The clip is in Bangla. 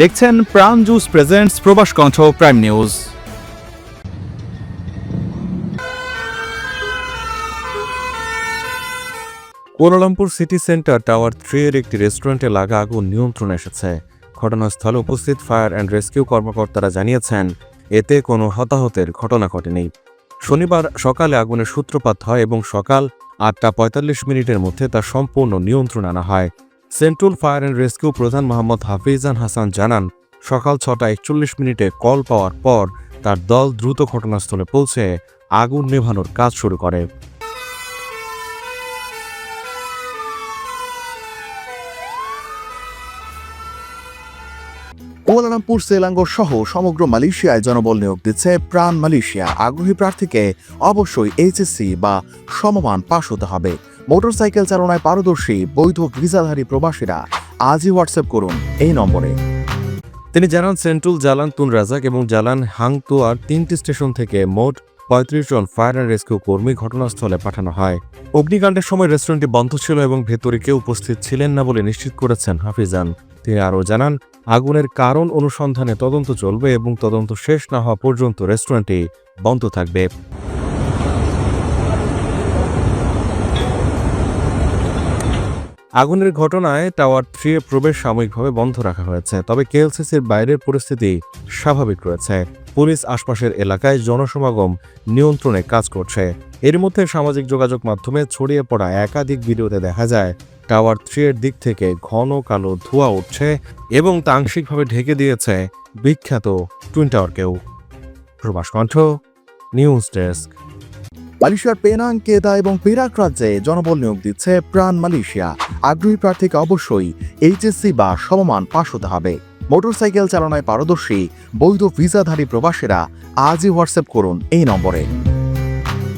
দেখছেন প্রাণ juice presents Probash Kantho prime news Kuala Lumpur city centre tower three এর একটি রেস্টুরেন্টে লাগা আগুন নিয়ন্ত্রণে এসেছে। ঘটনাস্থলে উপস্থিত ফায়ার অ্যান্ড রেস্কিউ কর্মকর্তারা জানিয়েছেন, এতে কোনো হতাহতের ঘটনা ঘটেনি। শনিবার সকালে আগুনের সূত্রপাত হয় এবং সকাল আটটা পঁয়তাল্লিশ মিনিটের মধ্যে তা সম্পূর্ণ নিয়ন্ত্রণ আনা হয়। সেন্ট্রাল ফায়ার অ্যান্ড রেস্কিউ প্রধান মোহাম্মদ হাফিজান হাসান জানান, সকাল ছটা একচল্লিশ মিনিটে কল পাওয়ার পর তার দল দ্রুত ঘটনাস্থলে পৌঁছে আগুন নেভানোর কাজ শুরু করে। কুয়ালালামপুর, সেলাঙ্গোর সহ সমগ্র মালয়েশিয়ায় জনবল নিয়োগ দিচ্ছে প্রাণ মালয়েশিয়া। আগ্রহী প্রার্থীকে অবশ্যই এইচএসসি বা সমমান পাশ হতে হবে। মোটরসাইকেল চালনায় পারদর্শী, বৈধ ভিসাধারী প্রবাসীরা আজই হোয়াটসঅ্যাপ করুন এই নম্বরে। তিনি জানান, সেন্ট্রাল জালান তুন রাজাক এবং জালান হাংতুয়ার তিনটি স্টেশন থেকে মোট পঁয়ত্রিশ জন ফায়ার অ্যান্ড রেস্কিউ কর্মী ঘটনাস্থলে পাঠানো হয়। অগ্নিকাণ্ডের সময় রেস্টুরেন্টটি বন্ধ ছিল এবং ভেতরে কেউ উপস্থিত ছিলেন না বলে নিশ্চিত করেছেন হাফিজান। তিনি আরও জানান, আগুনের কারণ অনুসন্ধানে তদন্ত চলবে এবং তদন্ত শেষ না হওয়া পর্যন্ত রেস্টুরেন্টটি বন্ধ থাকবে। আগুনের ঘটনায় টাওয়ার থ্রি এর প্রবেশ সাময়িকভাবে বন্ধ রাখা হয়েছে, তবে কেএলসিসির বাইরের পরিস্থিতি স্বাভাবিক রয়েছে। পুলিশ আশপাশের এলাকায় জনসমাগম নিয়ন্ত্রণে কাজ করছে। এর মধ্যে সামাজিক যোগাযোগ মাধ্যমে ছড়িয়ে পড়া একাধিক ভিডিওতে দেখা যায়, টাওয়ার থ্রি এর দিক থেকে ঘন কালো ধোঁয়া উঠছে এবং তা আংশিকভাবে ঢেকে দিয়েছে বিখ্যাত twin টাওয়ারকেও। Probash Kantho, news desk. মালয়েশিয়ার পেনাং, কেদা এবং পেরাক রাজ্যে জনবল নিয়োগ দিচ্ছে প্রাণ মালয়েশিয়া। আগ্রহী প্রার্থীকে অবশ্যই এইচএসসি বা সমমান পাশ হতে হবে। মোটরসাইকেল চালনায় পারদর্শী, বৈধ ভিসাধারী প্রবাসীরা আজই হোয়াটসঅ্যাপ করুন এই নম্বরে।